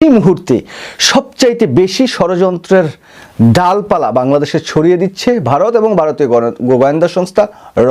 এই মুহূর্তে সবচাইতে বেশি ষড়যন্ত্রের ডালপালা বাংলাদেশে ছড়িয়ে দিচ্ছে ভারত এবং ভারতীয় গোয়েন্দা সংস্থা র।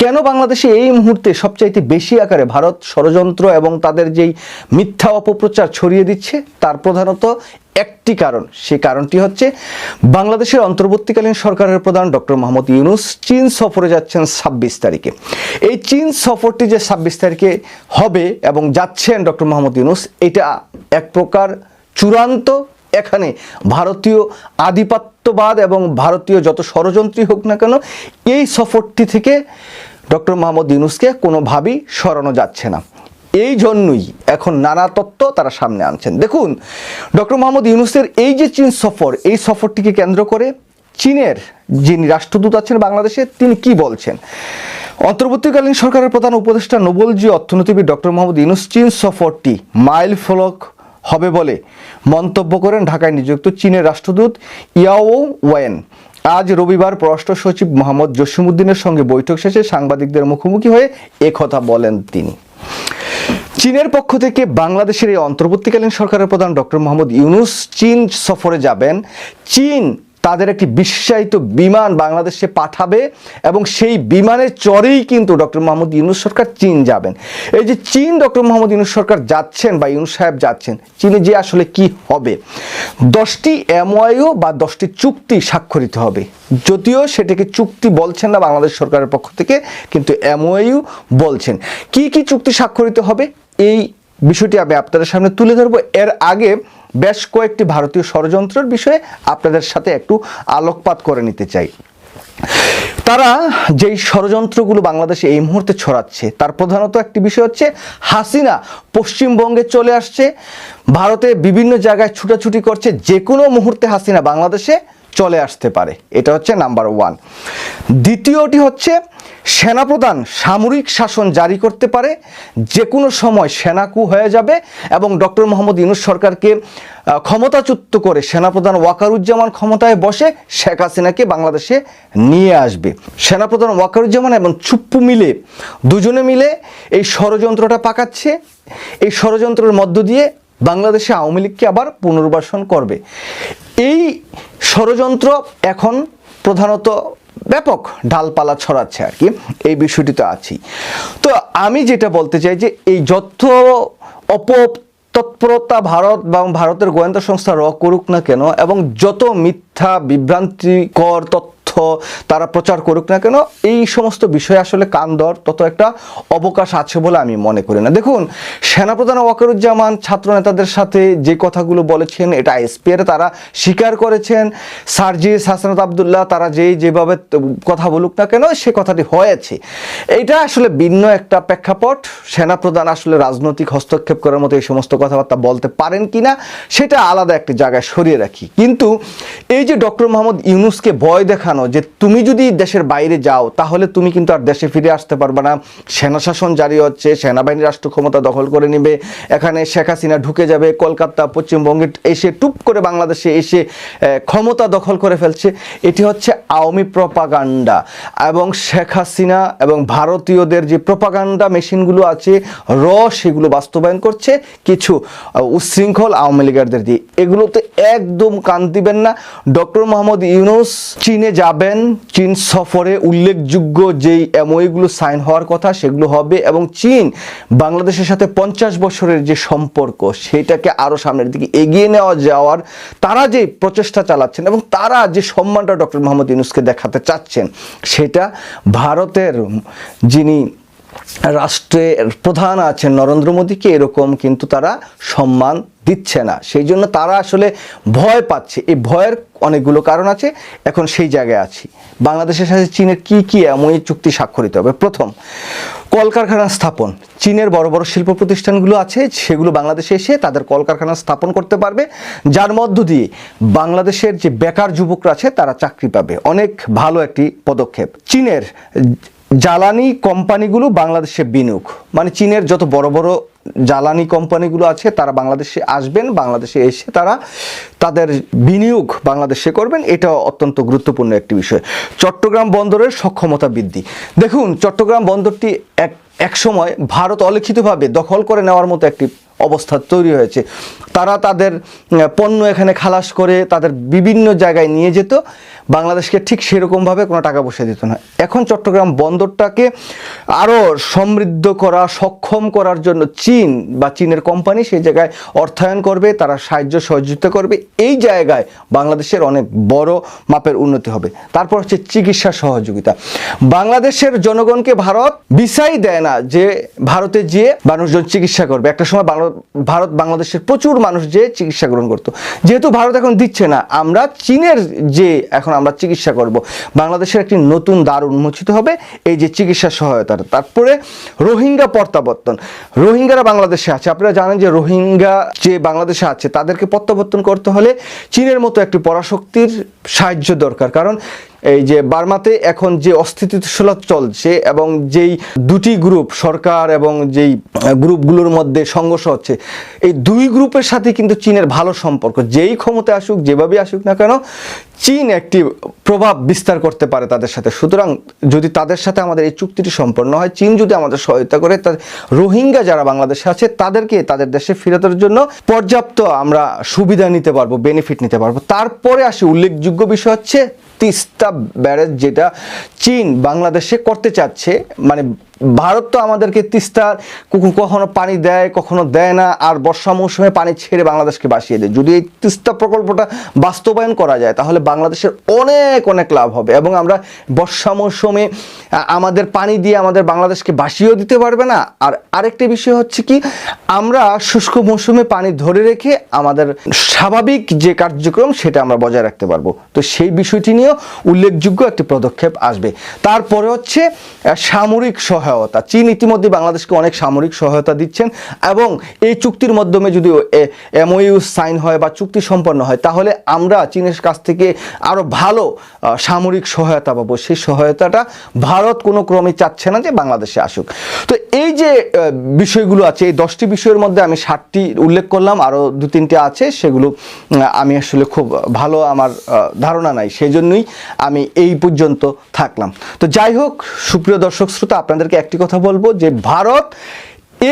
কেন বাংলাদেশে এই মুহূর্তে সবচাইতে বেশি আকারে ভারত ষড়যন্ত্র এবং তাদের যেই মিথ্যা অপপ্রচার ছড়িয়ে দিচ্ছে, তার প্রধানত একটি কারণ। সেই কারণটি হচ্ছে বাংলাদেশের অন্তর্বর্তীকালীন সরকারের প্রধান ডক্টর মোহাম্মদ ইউনুস চীন সফরে যাচ্ছেন ছাব্বিশ তারিখে। এই চীন সফরটি যে ছাব্বিশ তারিখে হবে এবং যাচ্ছেন ডক্টর মোহাম্মদ ইউনুস, এটা এক প্রকার চূড়ান্ত এখানে ভারতীয় আধিপত্যবাদ এবং ভারতীয় যত ষড়যন্ত্রী হোক না কেন, এই সফরটি থেকে ডক্টর মোহাম্মদ ইউনুসকে কোনোভাবেই সরানো যাচ্ছে না। এই জন্যই এখন নানা তত্ত্ব তারা সামনে আনছেন। দেখুন, ডক্টর মোহাম্মদ ইউনুসের এই যে চীন সফর, এই সফরটিকে কেন্দ্র করে চীনের যিনি রাষ্ট্রদূত আছেন বাংলাদেশে, তিনি কি বলছেন? অন্তর্বর্তীকালীন সরকারের প্রধান উপদেষ্টা নোবেলজি অর্থনীতিবিদ ডক্টর মোহাম্মদ ইউনুস চীন সফরটি মাইল ফলক হবে বলে মন্তব্য করেন ঢাকায় নিযুক্ত চীনের রাষ্ট্রদূত ইয়াও ওয়েন। আজ রবিবার পররাষ্ট্র সচিব মোহাম্মদ জসিমুদ্দিনের সঙ্গে বৈঠক শেষে সাংবাদিকদের মুখোমুখি হয়ে একথা বলেন তিনি। চীনের পক্ষ থেকে বাংলাদেশের এই অন্তর্বর্তীকালীন সরকারের প্রধান ডক্টর মোহাম্মদ ইউনুস চীন সফরে যাবেন। চীন তাদের একটি বিশ্বায়িত বিমান বাংলাদেশে পাঠাবে এবং সেই বিমানের চরেই কিন্তু ডক্টর মোহাম্মদ ইউনুস সরকার চীন যাবেন। এই যে চীন ডক্টর মোহাম্মদ ইউনুস সরকার যাচ্ছেন বা ইউনুস সাহেব যাচ্ছেন, চীনে যে আসলে কি হবে? দশটি এমওআইও বা দশটি চুক্তি স্বাক্ষরিত হবে। যদিও সেটাকে চুক্তি বলছেন না বাংলাদেশ সরকারের পক্ষ থেকে, কিন্তু এমওআইও বলছেন। কি কি চুক্তি স্বাক্ষরিত হবে? এই বিষয়টি আমি আপনাদের সামনে তুলে ধরবো। এর আগে বেশ কয়েকটি ভারতীয় ষড়যন্ত্রের বিষয়ে আপনাদের সাথে একটু আলোকপাত করে নিতে চাই। তারা যেই ষড়যন্ত্রগুলো বাংলাদেশে এই মুহূর্তে ছড়াচ্ছে, তার প্রধানত একটি বিষয় হচ্ছে হাসিনা পশ্চিমবঙ্গে চলে আসছে, ভারতে বিভিন্ন জায়গায় ছুটাছুটি করছে যে কোনো মুহূর্তে হাসিনা বাংলাদেশে চলে আসতে পারে। এটা হচ্ছে নাম্বার ওয়ান। দ্বিতীয়টি হচ্ছে, সেনাপ্রধান সামরিক শাসন জারি করতে পারে যে কোনো সময় সেনাকু হয়ে যাবে এবং ডক্টর মোহাম্মদ ইউনুস সরকারকে ক্ষমতাচ্যুত করে সেনাপ্রধান ওয়াকারুজ্জামান ক্ষমতায় বসে শেখ হাসিনাকে বাংলাদেশে নিয়ে আসবে। সেনাপ্রধান ওয়াকারুজ্জামান এবং চুপ্পু মিলে, দুজনে মিলে এই ষড়যন্ত্রটা পাকাচ্ছে। এই ষড়যন্ত্রের মধ্য দিয়ে বাংলাদেশে আওয়ামী লীগকে আবার পুনর্বাসন করবে। এই ষড়যন্ত্র এখন প্রধানত ব্যাপক ডালপালা ছড়াচ্ছে আর কি, এই বিষয়টি তো আছেই তো আমি যেটা বলতে চাই যে এই যত অপ তৎপরতা ভারত বা ভারতের গোয়েন্দা সংস্থা র করুক না কেন, এবং যত মিথ্যা বিভ্রান্তিকর তথ্য তারা প্রচার করুক না কেন, এই সমস্ত বিষয়ে আসলে কান দেওয়ার তত একটা অবকাশ আছে বলে আমি মনে করি না। দেখুন, সেনাপ্রধান ওয়াকারুজ্জামান ছাত্র নেতাদের সাথে যে কথাগুলো বলেছেন, এটা এসপিআর তারা স্বীকার করেছেন। সার্জিস হাসানাত আবদুল্লাহ তারা যেই যেভাবে কথা বলুক না কেন, সে কথাটি হয়েছে। এটা আসলে ভিন্ন একটা প্রেক্ষাপট। সেনাপ্রধান আসলে রাজনৈতিক হস্তক্ষেপ করার মতো এই সমস্ত কথাবার্তা বলতে পারেন কিনা, সেটা আলাদা একটি জায়গায় সরিয়ে রাখি। কিন্তু এই যে ডক্টর মোহাম্মদ ইউনুসকে ভয় দেখানো যে তুমি যদি দেশের বাইরে যাও, তাহলে তুমি কিন্তু আর দেশে ফিরে আসতে পারবে না। সেনা শাসন জারি হচ্ছে, সেনাবাহিনী রাষ্ট্র ক্ষমতা দখল করে নেবে। এখানে শেখ হাসিনা ঢুকে যাবে, কলকাতা, পশ্চিমবঙ্গে এসে টুপ করে বাংলাদেশে এসে ক্ষমতা দখল করে ফেলছে। এটি হচ্ছে আওয়ামী প্রপাগান্ডা এবং শেখ হাসিনা এবং ভারতীয়দের যে প্রপাগান্ডা মেশিনগুলো আছে র সেগুলো বাস্তবায়ন করছে। কিছু আহ, উচ্ছৃঙ্খল আওয়ামী লীগারদের দিয়ে এগুলোতে একদম কান দিবেন না। ডক্টর মোহাম্মদ ইউনুস চীনে যাবেন। চীন সফরে উল্লেখযোগ্য যেই এমওইগুলো সাইন হওয়ার কথা সেগুলো হবে এবং চীন বাংলাদেশের সাথে পঞ্চাশ বছরের যে সম্পর্ক সেটাকে আরও সামনের দিকে এগিয়ে নেওয়া যাওয়ার তারা যে প্রচেষ্টা চালাচ্ছেন এবং তারা যে সম্মানটা ডক্টর মোহাম্মদ ইউনুসকে দেখাতে চাচ্ছেন, সেটা ভারতের যিনি রাষ্ট্রের প্রধান আছেন নরেন্দ্র মোদীকে এরকম কিন্তু তারা সম্মান দিচ্ছে না। সেই জন্য তারা আসলে ভয় পাচ্ছে। এই ভয়ের অনেকগুলো কারণ আছে, এখন সেই জায়গায় আছি। বাংলাদেশের সাথে চীনের কি কি এমন চুক্তি স্বাক্ষরিত হবে? প্রথম কলকারখানা স্থাপন। চীনের বড় বড় শিল্প প্রতিষ্ঠানগুলো আছে, সেগুলো বাংলাদেশে এসে তাদের কলকারখানা স্থাপন করতে পারবে। যার মধ্য দিয়ে বাংলাদেশের যে বেকার যুবকরা আছে, তারা চাকরি পাবে। অনেক ভালো একটি পদক্ষেপ। চীনের জ্বালানি কোম্পানিগুলো বাংলাদেশে বিনিয়োগ। মানে চীনের যত বড় বড় জ্বালানি কোম্পানিগুলো আছে, তারা বাংলাদেশে আসবেন, বাংলাদেশে এসে তারা তাদের বিনিয়োগ বাংলাদেশে করবেন, এটা অত্যন্ত গুরুত্বপূর্ণ একটি বিষয়। চট্টগ্রাম বন্দরের সক্ষমতা বৃদ্ধি। দেখুন, চট্টগ্রাম বন্দরটি এক এক সময় ভারত অলিখিতভাবে দখল করে নেওয়ার মতো একটি অবস্থা তৈরি হয়েছে। তারা তাদের পণ্য এখানে খালাস করে তাদের বিভিন্ন জায়গায় নিয়ে যেত। বাংলাদেশকে ঠিক সেরকমভাবে কোনো টাকা পয়সা দিত না। এখন চট্টগ্রাম বন্দরটাকে আরও সমৃদ্ধ করা, সক্ষম করার জন্য চীন বা চীনের কোম্পানি সেই জায়গায় অর্থায়ন করবে, তারা সাহায্য সহযোগিতা করবে। এই জায়গায় বাংলাদেশের অনেক বড় মাপের উন্নতি হবে। তারপর হচ্ছে চিকিৎসা সহযোগিতা। বাংলাদেশের জনগণকে ভারত বিসাই দেয় না যে ভারতে যেয়ে মানুষজন চিকিৎসা করবে। একটা সময় বাংলা- ভারত বাংলাদেশের প্রচুর মানুষ যে চিকিৎসা গ্রহণ করতো। যেহেতু ভারত এখন দিচ্ছে না, আমরা চীনের যে এখন আমরা চিকিৎসা করব, বাংলাদেশের একটি নতুন দ্বার উন্মোচিত হবে, এই যে চিকিৎসা সহায়তার তারপরে রোহিঙ্গা প্রত্যাবর্তন। রোহিঙ্গারা বাংলাদেশে আছে। আপনারা জানেন যে রোহিঙ্গা যে বাংলাদেশে আছে, তাদেরকে প্রত্যাবর্তন করতে হলে চীনের মতো একটি পরাশক্তির সাহায্য দরকার। কারণ এই যে বার্মাতে এখন যে অস্থিতিশীলতা চলছে এবং যেই দুটি গ্রুপ সরকার এবং যেই গ্রুপগুলোর মধ্যে সংঘর্ষ হচ্ছে, এই দুই গ্রুপের সাথে কিন্তু চীনের ভালো সম্পর্ক। যেই ক্ষমতা আসুক যেভাবে আসুক না কেন, চীন একটি প্রভাব বিস্তার করতে পারে তাদের সাথে। সুতরাং যদি তাদের সাথে আমাদের এই চুক্তিটি সম্পন্ন হয়, চীন যদি আমাদের সহায়তা করে তাদের রোহিঙ্গা যারা বাংলাদেশে আছে, তাদেরকে তাদের দেশে ফেরতের জন্য পর্যাপ্ত আমরা সুবিধা নিতে পারব বেনিফিট নিতে পারব। তারপরে আসে উল্লেখযোগ্য বিষয় হচ্ছে তিস্তা ব্যারেজ যেটা চীন বাংলাদেশে করতে চাচ্ছে মানে ভারত তো আমাদেরকে তিস্তার কখনো কখনো পানি দেয়, কখনো দেয় না, আর বর্ষা মৌসুমে পানি ছেড়ে বাংলাদেশকে বাসিয়ে দেয়। যদি এই তিস্তা প্রকল্পটা বাস্তবায়ন করা যায়, তাহলে বাংলাদেশের অনেক অনেক লাভ হবে এবং আমরা বর্ষা মৌসুমে আমাদের পানি দিয়ে আমাদের বাংলাদেশকে বাসিয়েও দিতে পারবে না। আর আরেকটি বিষয় হচ্ছে কি, আমরা শুষ্ক মৌসুমে পানি ধরে রেখে আমাদের স্বাভাবিক যে কার্যক্রম, সেটা আমরা বজায় রাখতে পারব। তো সেই বিষয়টি নিয়েও উল্লেখযোগ্য একটি পদক্ষেপ আসবে। তারপরে হচ্ছে সামরিক সামরিক সহায়তা। চীন ইতিমধ্যে বাংলাদেশকে অনেক সামরিক সহায়তা দিচ্ছেন এবং এই চুক্তির মাধ্যমে যদি এমওইউ সাইন হয় বা চুক্তি সম্পন্ন হয়, তাহলে আমরা চীনের কাছ থেকে আরও ভালো সামরিক সহায়তা পাবো। সেই সহায়তাটা ভারত কোনো ক্রমে চাচ্ছে না যে বাংলাদেশে আসুক। তো এই যে বিষয়গুলো আছে, এই দশটি বিষয়ের মধ্যে আমি ষাটটি উল্লেখ করলাম আরও দু তিনটে আছে, সেগুলো আমি আসলে খুব ভালো আমার ধারণা নাই সেই জন্যই আমি এই পর্যন্ত থাকলাম। তো যাই হোক, সুপ্রিয় দর্শক, শ্রোতা, আপনাদেরকে একটি কথা বলব যে ভারত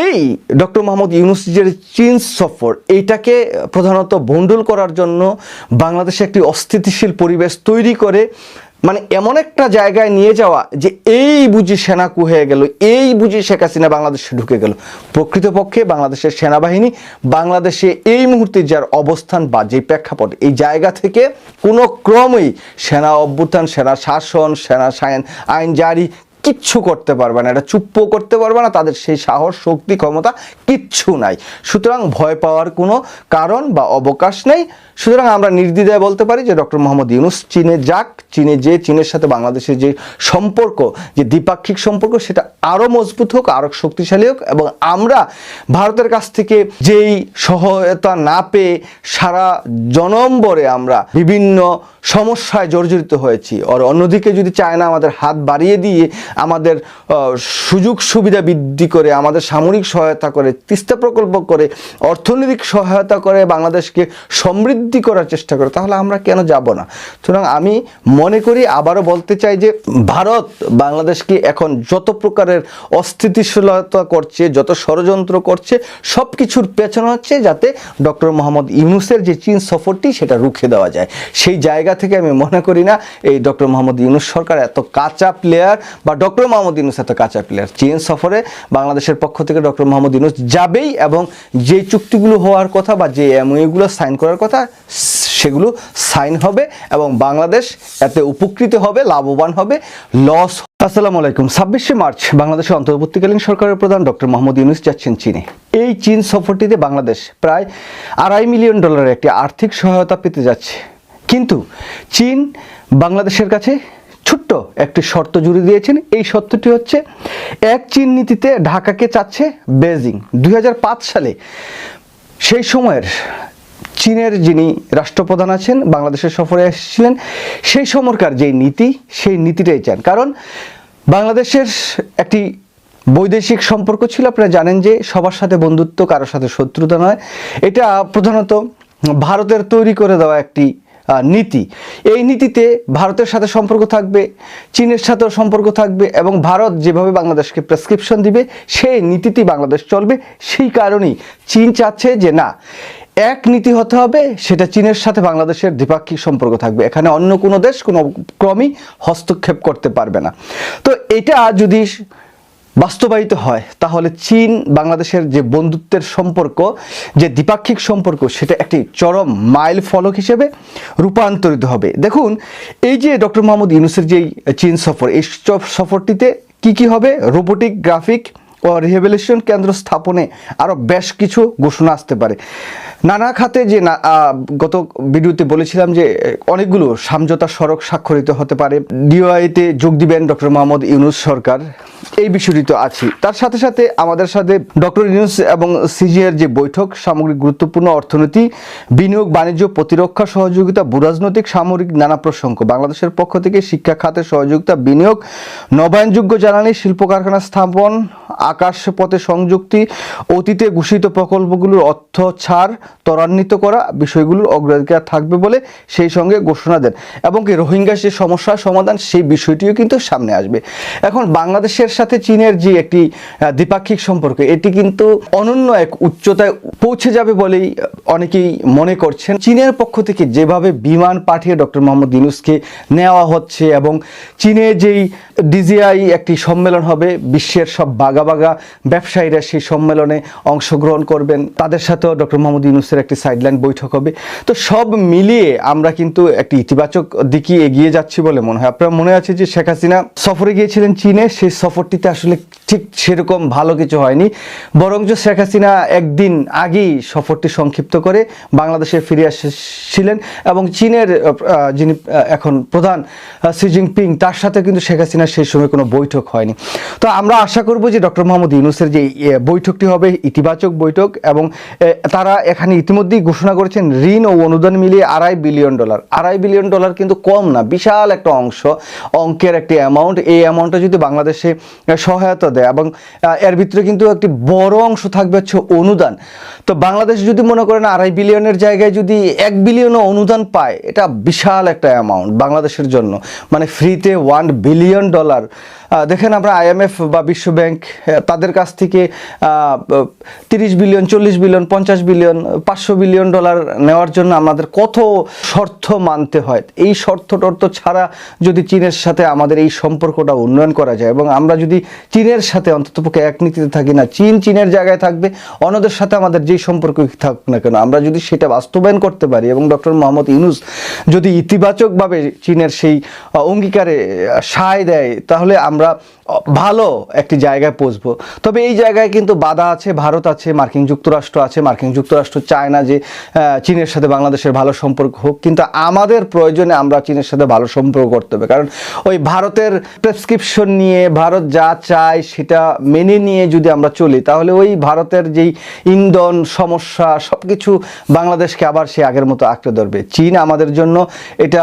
এই ডক্টর মোহাম্মদ ইউনুস যে চীন সফর, এইটাকে প্রধানত বন্ডুল করার জন্য বাংলাদেশে একটি অস্থিতিশীল পরিবেশ তৈরি করে মানে এমন একটা জায়গায় নিয়ে যাওয়া যে এই বুঝি সেনা কুহে গেল, এই বুঝি শেখ হাসিনা বাংলাদেশে ঢুকে গেল। প্রকৃতপক্ষে বাংলাদেশের সেনাবাহিনী, বাংলাদেশে এই মুহূর্তে যার অবস্থান বা যে প্রেক্ষাপট, এই জায়গা থেকে কোনো ক্রমেই সেনা অভ্যুত্থান, সেনা শাসন, সেনা আইন জারি কিচ্ছু করতে পারবে না, এটা চুপ্পও করতে পারবে না, তাদের সেই সাহস, শক্তি, ক্ষমতা কিচ্ছু নাই। সুতরাং ভয় পাওয়ার কোনো কারণ বা অবকাশ নেই। সুতরাং আমরা নির্দ্বিধায় বলতে পারি যে ডক্টর মোহাম্মদ ইউনুস চীনে যাক, চীনে যে, চীনের সাথে বাংলাদেশের যে সম্পর্ক, যে দ্বিপাক্ষিক সম্পর্ক, সেটা আরও মজবুত হোক আরও শক্তিশালী হোক, এবং আমরা ভারতের কাছ থেকে যেই সহায়তা না পেয়ে সারা জনম্বরে আমরা বিভিন্ন সমস্যায় জর্জরিত হয়েছি। আর অন্যদিকে যদি চায়না আমাদের হাত বাড়িয়ে দিয়ে আমাদের সুযোগ সুবিধা বৃদ্ধি করে, আমাদের সামরিক সহায়তা করে, তিস্তা প্রকল্প করে, অর্থনৈতিক সহায়তা করে বাংলাদেশকে সমৃদ্ধি করার চেষ্টা করে, তাহলে আমরা কেন যাব না? সুতরাং আমি মনে করি, আবারও বলতে চাই যে ভারত বাংলাদেশকে এখন যত প্রকারের অস্থিতিশীলতা করছে, যত ষড়যন্ত্র করছে সব কিছুর পেছনে হচ্ছে যাতে ডক্টর মোহাম্মদ ইউনুসের যে চীন সফরটি, সেটা রুখে দেওয়া যায়। সেই জায়গা থেকে আমি মনে করি না, এই ডক্টর মোহাম্মদ ইউনুস সরকার এত কাঁচা প্লেয়ার বা ডক্টর মোহাম্মদ ইউনুস এত কাঁচা প্লেয়ার চীন সফরে বাংলাদেশের পক্ষ থেকে ডক্টর মোহাম্মদ ইউনুস যাবেই এবং যে চুক্তিগুলো হওয়ার কথা বা যে এমওইগুলো সাইন করার কথা, সেগুলো সাইন হবে এবং বাংলাদেশ এতে উপকৃত হবে, লাভবান হবে। লস আসসালামু আলাইকুম। ছাব্বিশে মার্চ বাংলাদেশের অন্তর্বর্তীকালীন সরকারের প্রধান ডক্টর মোহাম্মদ ইউনুস যাচ্ছেন চীনে। এই চীন সফরটিতে বাংলাদেশ প্রায় আড়াই মিলিয়ন ডলারের একটি আর্থিক সহায়তা পেতে যাচ্ছে। কিন্তু চীন বাংলাদেশের কাছে ছোট্ট একটি শর্ত জুড়ে দিয়েছেন। এই শর্তটি হচ্ছে, এক চীন নীতিতে ঢাকাকে চাচ্ছে বেজিং দুই হাজার পাঁচ সালে সেই সময়ের চীনের যিনি রাষ্ট্রপ্রধান আছেন, বাংলাদেশের সফরে এসেছিলেন, সেই সময়কার যেই নীতি, সেই নীতিটাই চান। কারণ বাংলাদেশের একটি বৈদেশিক সম্পর্ক ছিল। আপনারা জানেন যে সবার সাথে বন্ধুত্ব, কারোর সাথে শত্রুতা নয়। এটা প্রধানত ভারতের তৈরি করে দেওয়া একটি নীতি। এই নীতিতে ভারতের সাথে সম্পর্ক থাকবে, চীনের সাথেও সম্পর্ক থাকবে এবং ভারত যেভাবে বাংলাদেশকে প্রেসক্রিপশন দিবে, সেই নীতিতেই বাংলাদেশ চলবে। সেই কারণেই চীন চাচ্ছে যে না, এক নীতি হতে হবে, সেটা চীনের সাথে বাংলাদেশের দ্বিপাক্ষিক সম্পর্ক থাকবে। এখানে অন্য কোনো দেশ কোনো ক্রমই হস্তক্ষেপ করতে পারবে না। তো এটা যদি বাস্তবায়িত হয়, তাহলে চীন, বাংলাদেশের যে বন্ধুত্বের সম্পর্ক, যে দ্বিপাক্ষিক সম্পর্ক, সেটা একটি চরম মাইল ফলক হিসেবে রূপান্তরিত হবে। দেখুন, এই যে ডক্টর মোহাম্মদ ইউনুসের যেই চীন সফর, এই সফরটিতে কি কি হবে? রোবোটিক, গ্রাফিক ও রিহেবিলেশন কেন্দ্র স্থাপনে আরও বেশ কিছু ঘোষণা আসতে পারে। নানা খাতে যে গত ভিডিওতে বলেছিলাম যে অনেকগুলো সমঝোতা সড়ক স্বাক্ষরিত হতে পারে। ডিওআইতে যোগ দিবেন ডক্টর মোহাম্মদ ইউনুস সরকার। এই বিষয়টি তো আছে তার সাথে সাথে আমাদের সাথে ডক্টর ইউনুস এবং সিজিএর যে বৈঠক, সামগ্রিক গুরুত্বপূর্ণ অর্থনীতি, বিনিয়োগ, বাণিজ্য, প্রতিরক্ষা সহযোগিতা, ভূরাজনৈতিক, সামরিক, নানা প্রসঙ্গ। বাংলাদেশের পক্ষ থেকে শিক্ষা খাতে সহযোগিতা, বিনিয়োগ, নবায়নযোগ্য জ্বালানি শিল্প কারখানা স্থাপন আকাশ পথে সংযুক্তি, অতীতে ঘোষিত প্রকল্পগুলোর অর্থ ছাড়, ত্বরান্বিত করা বিষয়গুলোর অগ্রাধিকার থাকবে বলে সেই সঙ্গে ঘোষণা দেন। এবং কি রোহিঙ্গা যে সমস্যার সমাধান, সেই বিষয়টিও কিন্তু সামনে আসবে। এখন বাংলাদেশের সাথে চীনের যে একটি দ্বিপাক্ষিক সম্পর্ক, এটি কিন্তু অনন্য এক উচ্চতায় পৌঁছে যাবে বলেই অনেকেই মনে করছেন। চীনের পক্ষ থেকে যেভাবে বিমান পাঠিয়ে ডক্টর মোহাম্মদ ইউনুসকে নেওয়া হচ্ছে এবং চীনে যেই ডিজিআই একটি সম্মেলন হবে, বিশ্বের সব বাগা বাগা ব্যবসায়ীরা সেই সম্মেলনে অংশগ্রহণ করবেন। তাদের সাথেও ডক্টর মোহাম্মদ ইউনুসের একটি সাইডলাইন বৈঠক হবে। তো সব মিলিয়ে আমরা কিন্তু একটি ইতিবাচক দিকে এগিয়ে যাচ্ছি বলে মনে হয়। আপনার মনে আছে যে শেখ হাসিনা সফরে গিয়েছিলেন চীনে, সেই সফরটিতে আসলে ঠিক সেরকম ভালো কিছু হয়নি। বরঞ্চ শেখ হাসিনা একদিন আগেই সফরটি সংক্ষিপ্ত করে বাংলাদেশে ফিরে আসছিলেন এবং চীনের যিনি এখন প্রধান শি জিনপিং তার সাথে কিন্তু শেখ হাসিনার সেই সময় কোনো বৈঠক হয়নি। তো আমরা আশা করব যে ডক্টর মোহাম্মদ ইউনুসের যে বৈঠকটি হবে ইতিবাচক বৈঠক এবং তারা এখানে ইতিমধ্যেই ঘোষণা করেছেন ঋণ ও অনুদান মিলিয়ে আড়াই বিলিয়ন ডলার। আড়াই বিলিয়ন ডলার কিন্তু কম না বিশাল একটা অংশ অঙ্কের একটি অ্যামাউন্ট এই অ্যামাউন্টটা যদি বাংলাদেশে সহায়তা দেয় এবং এর ভিতরে কিন্তু একটি বড় অংশ থাকবে হচ্ছে অনুদান। তো বাংলাদেশ যদি মনে করেন আড়াই বিলিয়নের জায়গায় যদি এক বিলিয়নও অনুদান পায় এটা বিশাল একটা অ্যামাউন্ট বাংলাদেশের জন্য। মানে ফ্রিতে ওয়ান বিলিয়ন ডলার দেখেন আমরা আইএমএফ বা বিশ্ব ব্যাংক আহ, তাদের কাছ থেকে তিরিশ বিলিয়ন, চল্লিশ বিলিয়ন, পঞ্চাশ বিলিয়ন, পাঁচশো বিলিয়ন ডলার নেওয়ার জন্য আমাদের কত শর্ত মানতে হয়? এই শর্ত টর্ত ছাড়া যদি চীনের সাথে আমাদের এই সম্পর্কটা উন্নয়ন করা যায় এবং আমরা যদি চীনের সাথে অন্ততপক্ষে এক নীতিতে থাকি না, চীন চীনের জায়গায় থাকবে, অন্যদের সাথে আমাদের যেই সম্পর্ক থাকুক না কেন, আমরা যদি সেটা বাস্তবায়ন করতে পারি এবং ডক্টর মোহাম্মদ ইউনুস যদি ইতিবাচকভাবে চীনের সেই অঙ্গীকারে সায় দেয়, তাহলে আমরা ভালো একটি জায়গায় পৌঁছবো। তবে এই জায়গায় কিন্তু বাধা আছে, ভারত আছে, মার্কিন যুক্তরাষ্ট্র আছে, মার্কিন যুক্তরাষ্ট্র চায় না যে চীনের সাথে বাংলাদেশের ভালো সম্পর্ক হোক, কিন্তু আমাদের প্রয়োজনে আমরা চীনের সাথে ভালো সম্পর্ক করতে হবে। কারণ ওই ভারতের প্রেসক্রিপশন নিয়ে, ভারত যা চায় সেটা মেনে নিয়ে যদি আমরা চলি, তাহলে ওই ভারতের যেই ইন্ধন সমস্যা সব কিছু বাংলাদেশকে আবার সে আগের মতো আঁকড়ে ধরবে। চীন আমাদের জন্য এটা